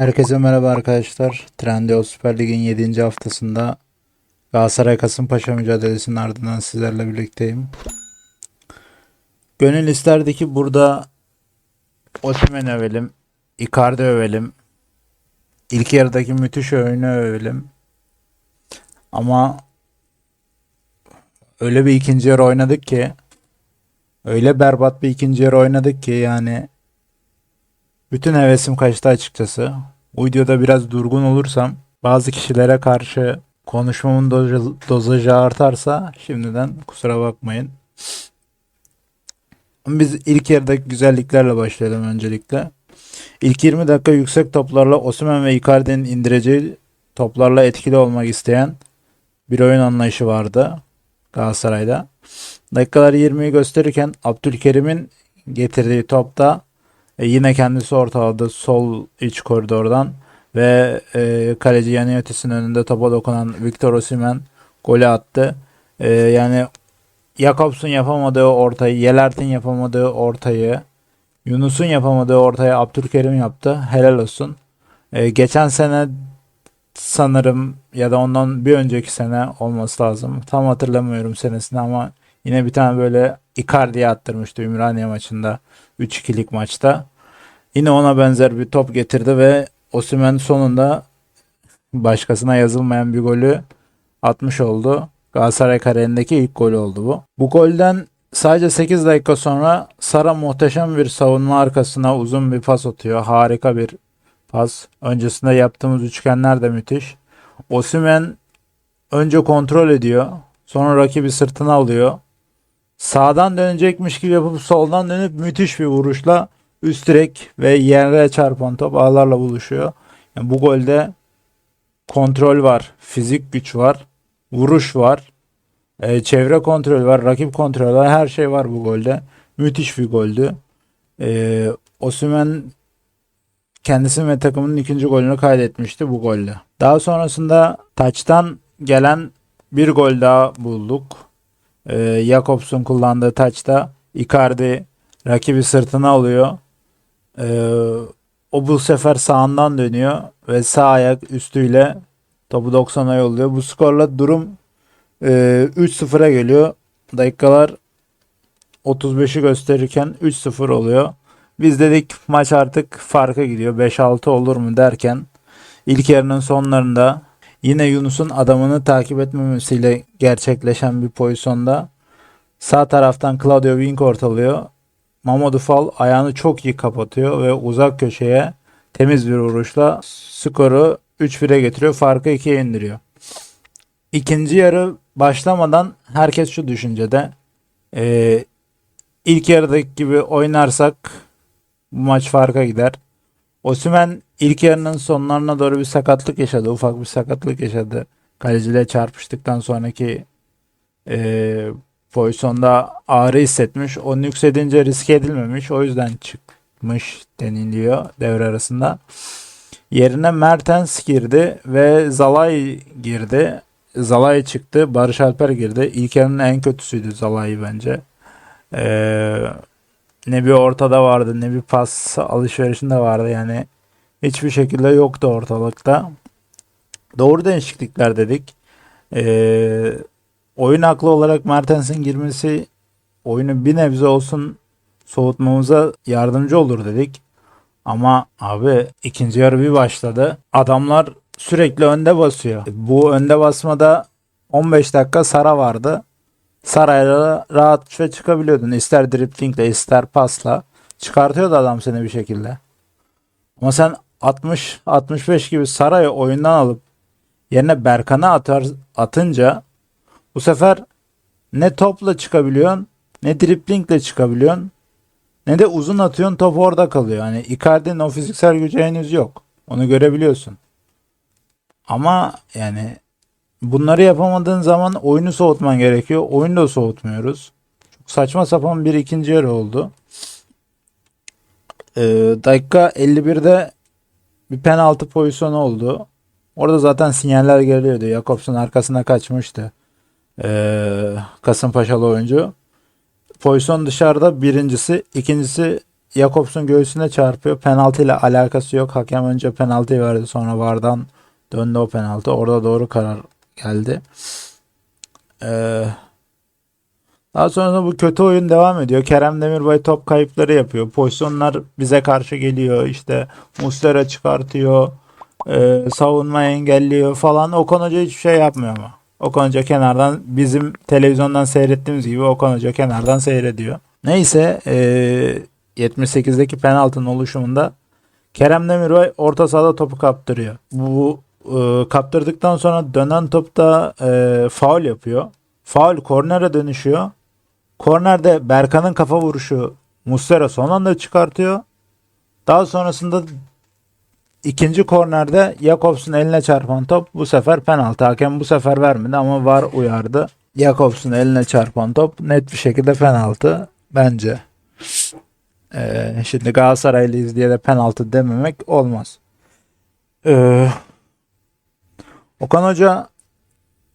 Herkese merhaba arkadaşlar. Trendyol Süper Lig'in 7. haftasında Galatasaray Kasımpaşa mücadelesinin ardından sizlerle birlikteyim. Gönül isterdi ki burada Osimhen'i övelim, Icardi övelim, ilk yarıdaki müthiş oyunu övelim. Ama öyle bir ikinci yarı oynadık ki öyle berbat bir ikinci yarı oynadık ki yani bütün hevesim kaçtı açıkçası. Bu videoda biraz durgun olursam bazı kişilere karşı konuşmamın doz- dozajı artarsa şimdiden kusura bakmayın. Biz ilk yarıdaki güzelliklerle başlayalım öncelikle. İlk 20 dakika yüksek toplarla Osimhen ve Icardi'nin indireceği toplarla etkili olmak isteyen bir oyun anlayışı vardı Galatasaray'da. Dakikalar 20'yi gösterirken Abdülkerim'in getirdiği topta e, yine kendisi ortaladı sol iç koridordan ve e, kaleci Yaniotis'in önünde topa dokunan Victor Osimhen golü attı. E, yani Jakobs'un yapamadığı ortayı, Yelert'in yapamadığı ortayı, Yunus'un yapamadığı ortayı Abdülkerim yaptı. Helal olsun. E, geçen sene sanırım ya da ondan bir önceki sene olması lazım. Tam hatırlamıyorum senesini ama yine bir tane böyle Icardi'ye attırmıştı Ümraniye maçında. 3-2'lik maçta. Yine ona benzer bir top getirdi ve Osimhen sonunda başkasına yazılmayan bir golü atmış oldu. Galatasaray kariyerindeki ilk golü oldu bu. Bu golden sadece 8 dakika sonra Sara muhteşem bir savunma arkasına uzun bir pas atıyor. Harika bir pas. Öncesinde yaptığımız üçgenler de müthiş. Osimhen önce kontrol ediyor. Sonra rakibi sırtına alıyor. Sağdan dönecekmiş gibi yapıp soldan dönüp müthiş bir vuruşla üst direk ve yere çarpan top ağlarla buluşuyor. Yani bu golde kontrol var, fizik güç var, vuruş var, e, çevre kontrol var, rakip kontrol var, her şey var bu golde. Müthiş bir goldü. E, Osimhen kendisi ve takımının ikinci golünü kaydetmişti bu golle. Daha sonrasında taçtan gelen bir gol daha bulduk. E, Jakobs'un kullandığı taçta Icardi rakibi sırtına alıyor. Ee, o bu sefer sağından dönüyor ve sağ ayak üstüyle topu 90'a yolluyor. Bu skorla durum e, 3-0'a geliyor. Dakikalar 35'i gösterirken 3-0 oluyor. Biz dedik maç artık farka gidiyor. 5-6 olur mu derken ilk yarının sonlarında yine Yunus'un adamını takip etmemesiyle gerçekleşen bir pozisyonda sağ taraftan Claudio Wink ortalıyor. Mamadou Fall ayağını çok iyi kapatıyor ve uzak köşeye temiz bir vuruşla skoru 3-1'e getiriyor. Farkı 2'ye indiriyor. İkinci yarı başlamadan herkes şu düşüncede. Ee, ilk yarıdaki gibi oynarsak bu maç farka gider. Osimhen ilk yarının sonlarına doğru bir sakatlık yaşadı. Ufak bir sakatlık yaşadı. Kaleciyle çarpıştıktan sonraki e, pozisyonda ağrı hissetmiş. Onu yükselince riske edilmemiş. O yüzden çıkmış deniliyor devre arasında. Yerine Mertens girdi ve Zalay girdi. Zalay çıktı. Barış Alper girdi. İlk yarının en kötüsüydü Zalay bence. Ee, ne bir ortada vardı ne bir pas alışverişinde vardı. Yani hiçbir şekilde yoktu ortalıkta. Doğru değişiklikler dedik. Ee, oyun aklı olarak Mertens'in girmesi oyunu bir nebze olsun soğutmamıza yardımcı olur dedik. Ama abi ikinci yarı bir başladı. Adamlar sürekli önde basıyor. Bu önde basmada 15 dakika Sara vardı. Sarayla rahatça çıkabiliyordun. İster driplingle ister pasla. Çıkartıyordu adam seni bir şekilde. Ama sen 60-65 gibi Saray'ı oyundan alıp yerine Berkan'ı atar, atınca bu sefer ne topla çıkabiliyorsun, ne driplingle çıkabiliyorsun, ne de uzun atıyorsun top orada kalıyor. Hani Icardi'nin o fiziksel gücü henüz yok. Onu görebiliyorsun. Ama yani bunları yapamadığın zaman oyunu soğutman gerekiyor. Oyunu da soğutmuyoruz. Çok saçma sapan bir ikinci yarı oldu. Ee, dakika 51'de bir penaltı pozisyonu oldu. Orada zaten sinyaller geliyordu. Jakobs'un arkasına kaçmıştı. Ee, Kasımpaşalı oyuncu. Pozisyon dışarıda birincisi. ikincisi Jakobs'un göğsüne çarpıyor. Penaltı ile alakası yok. Hakem önce penaltıyı verdi. Sonra VAR'dan döndü o penaltı. Orada doğru karar geldi. Ee, daha sonra bu kötü oyun devam ediyor. Kerem Demirbay top kayıpları yapıyor. Pozisyonlar bize karşı geliyor. İşte Muslera çıkartıyor. Ee, savunma engelliyor falan. Okan Hoca hiçbir şey yapmıyor ama. Okan Hoca kenardan bizim televizyondan seyrettiğimiz gibi Okan Hoca kenardan seyrediyor. Neyse ee, 78'deki penaltının oluşumunda Kerem Demirbay orta sahada topu kaptırıyor. Bu e, kaptırdıktan sonra dönen topta e, faul yapıyor. Faul kornere dönüşüyor. Kornerde Berkan'ın kafa vuruşu Muslera son anda çıkartıyor. Daha sonrasında ikinci kornerde Jakobs'un eline çarpan top bu sefer penaltı. Hakem bu sefer vermedi ama VAR uyardı. Jakobs'un eline çarpan top net bir şekilde penaltı bence. Ee, şimdi Galatasaraylıyız diye de penaltı dememek olmaz. Ee, Okan Hoca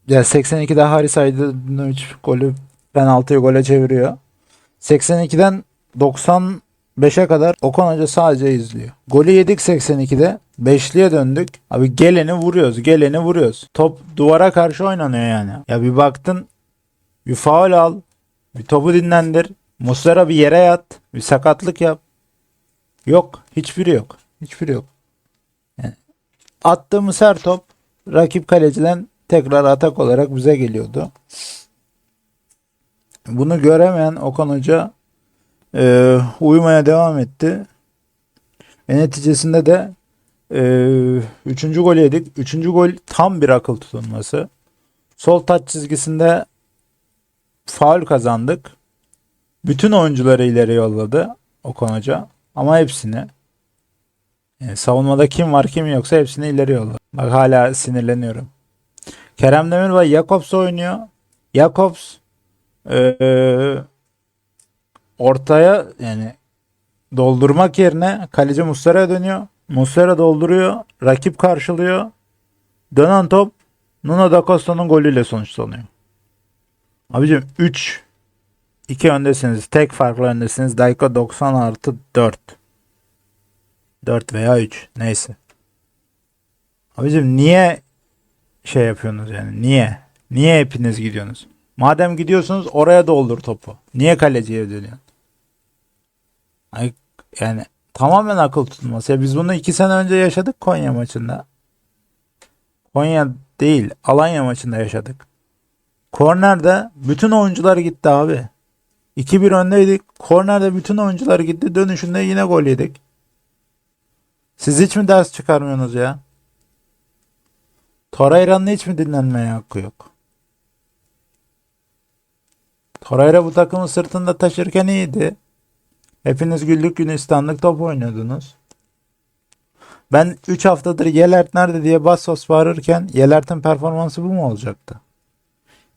ya 82'de Haris Aydın'ın golü penaltıyı gole çeviriyor. 82'den 95'e kadar Okan Hoca sadece izliyor. Golü yedik 82'de. Beşliye döndük. Abi geleni vuruyoruz. Geleni vuruyoruz. Top duvara karşı oynanıyor yani. Ya bir baktın bir faul al. Bir topu dinlendir. Muslera bir yere yat. Bir sakatlık yap. Yok. Hiçbiri yok. Hiçbiri yok. Yani attığımız her top rakip kaleciden tekrar atak olarak bize geliyordu. Bunu göremeyen Okan Hoca e, uyumaya devam etti. Ve neticesinde de e, üçüncü gol yedik. Üçüncü gol tam bir akıl tutulması. Sol taç çizgisinde faul kazandık. Bütün oyuncuları ileri yolladı Okan Hoca. Ama hepsini. Yani savunmada kim var kim yoksa hepsini ileri yolladı. Bak hala sinirleniyorum. Kerem Demirbay Jakobs oynuyor. Jakobs ee, ortaya yani doldurmak yerine kaleci Muslera'ya dönüyor. Muslera dolduruyor. Rakip karşılıyor. Dönen top Nuno da Costa'nın golüyle sonuçlanıyor. Abicim 3 2 öndesiniz. Tek farklı öndesiniz. Dakika 90 artı 4. 4 veya 3. Neyse. Abicim niye şey yapıyorsunuz yani? Niye? Niye hepiniz gidiyorsunuz? Madem gidiyorsunuz oraya doldur topu. Niye kaleciye dönüyorsun? Ay, yani tamamen akıl tutulması. Ya biz bunu iki sene önce yaşadık Konya maçında. Konya değil Alanya maçında yaşadık. Kornerde bütün oyuncular gitti abi. 2-1 öndeydik. Kornerde bütün oyuncular gitti. Dönüşünde yine gol yedik. Siz hiç mi ders çıkarmıyorsunuz ya? Torreira'nın hiç mi dinlenmeye hakkı yok? Torreira bu takımı sırtında taşırken iyiydi. Hepiniz güllük gülistanlık top oynuyordunuz. Ben 3 haftadır Yelert nerede diye Bastos bağırırken Yelert'in performansı bu mu olacaktı?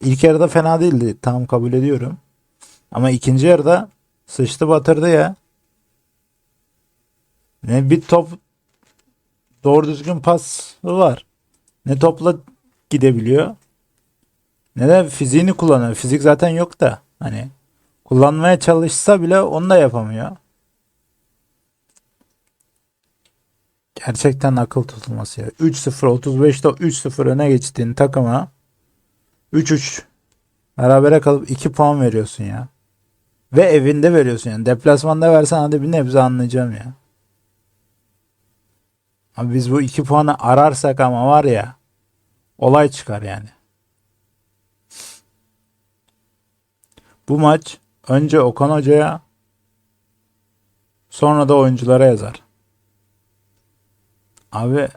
İlk yarıda fena değildi. Tamam kabul ediyorum. Ama ikinci yarıda sıçtı batırdı ya. Ne bir top doğru düzgün pas var. Ne topla gidebiliyor. Ne de fiziğini kullanıyor. Fizik zaten yok da. Hani kullanmaya çalışsa bile onu da yapamıyor. Gerçekten akıl tutulması ya. 3-0 35'te 3-0 öne geçtiğin takıma 3-3 berabere kalıp 2 puan veriyorsun ya. Ve evinde veriyorsun yani. Deplasmanda versen hadi bir nebze anlayacağım ya. Abi biz bu 2 puanı ararsak ama var ya olay çıkar yani. Bu maç önce Okan Hoca'ya sonra da oyunculara yazar. Abi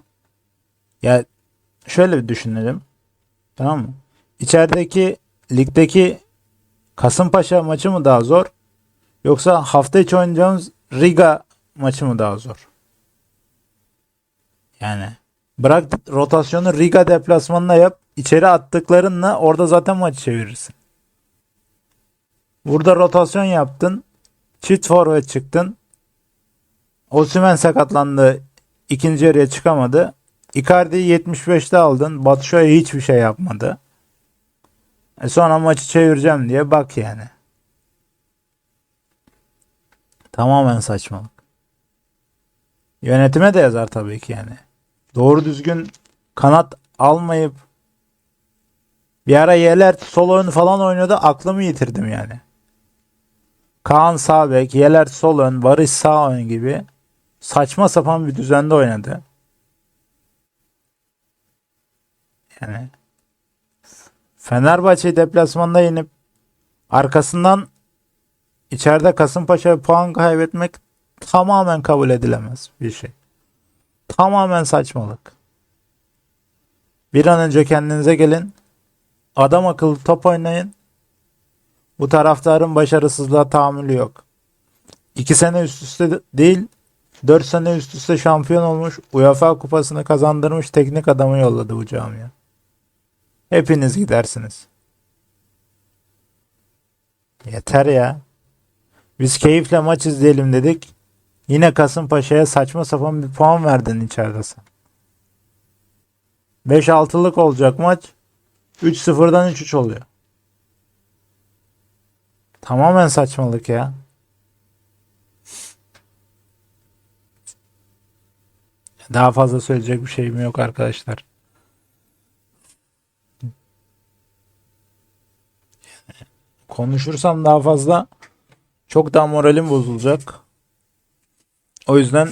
ya şöyle bir düşünelim. Tamam mı? İçerideki ligdeki Kasımpaşa maçı mı daha zor? Yoksa hafta içi oynayacağımız Riga maçı mı daha zor? Yani bırak rotasyonu Riga deplasmanına yap. İçeri attıklarınla orada zaten maçı çevirirsin. Burada rotasyon yaptın. Çift forvet çıktın. Osimhen sakatlandı. İkinci yarıya çıkamadı. Icardi'yi 75'te aldın. Batshuayi hiçbir şey yapmadı. E sonra maçı çevireceğim diye bak yani. Tamamen saçmalık. Yönetime de yazar tabii ki yani. Doğru düzgün kanat almayıp bir ara Yelert sol ön falan oynuyordu. Aklımı yitirdim yani. Kaan sağ bek, Yelert sol ön, Barış sağ ön gibi saçma sapan bir düzende oynadı. Yani Fenerbahçe deplasmanda yenip arkasından içeride Kasımpaşa'ya puan kaybetmek tamamen kabul edilemez bir şey. Tamamen saçmalık. Bir an önce kendinize gelin. Adam akıllı top oynayın. Bu taraftarın başarısızlığa tahammülü yok. İki sene üst üste de- değil, dört sene üst üste şampiyon olmuş, UEFA kupasını kazandırmış teknik adamı yolladı bu camiye. Hepiniz gidersiniz. Yeter ya. Biz keyifle maç izleyelim dedik. Yine Kasımpaşa'ya saçma sapan bir puan verdin içeride sen. 5-6'lık olacak maç. 3-0'dan 3-3 oluyor. Tamamen saçmalık ya. Daha fazla söyleyecek bir şeyim yok arkadaşlar. Konuşursam daha fazla çok daha moralim bozulacak. O yüzden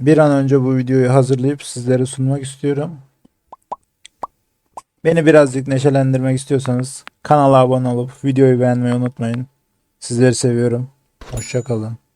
bir an önce bu videoyu hazırlayıp sizlere sunmak istiyorum. Beni birazcık neşelendirmek istiyorsanız kanala abone olup videoyu beğenmeyi unutmayın. Sizleri seviyorum. Hoşçakalın.